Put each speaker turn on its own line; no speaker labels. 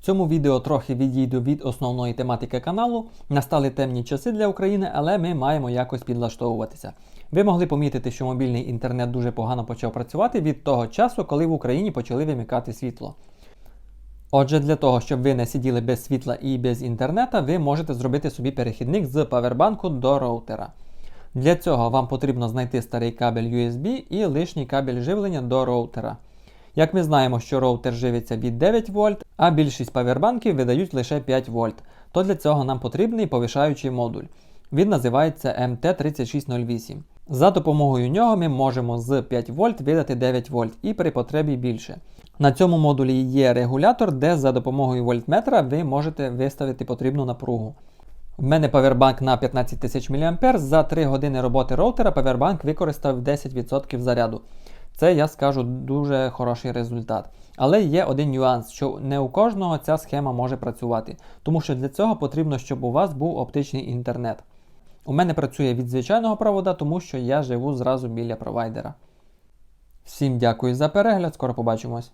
В цьому відео трохи відійду від основної тематики каналу. Настали темні часи для України, але ми маємо якось підлаштовуватися. Ви могли помітити, що мобільний інтернет дуже погано почав працювати від того часу, коли в Україні почали вимикати світло. Отже, для того, щоб ви не сиділи без світла і без інтернета, ви можете зробити собі перехідник з павербанку до роутера. Для цього вам потрібно знайти старий кабель USB і лишній кабель живлення до роутера. Як ми знаємо, що роутер живиться від 9 вольт, а більшість павербанків видають лише 5 вольт, то для цього нам потрібний повишаючий модуль. Він називається MT3608. За допомогою нього ми можемо з 5 вольт видати 9 вольт і при потребі більше. На цьому модулі є регулятор, де за допомогою вольтметра ви можете виставити потрібну напругу. В мене павербанк на 15 тисяч мА. За 3 години роботи роутера павербанк використав 10% заряду. Це я скажу дуже хороший результат. Але є один нюанс, що не у кожного ця схема може працювати, тому що для цього потрібно, щоб у вас був оптичний інтернет. У мене працює від звичайного провода, тому що я живу зразу біля провайдера. Всім дякую за перегляд, скоро побачимось.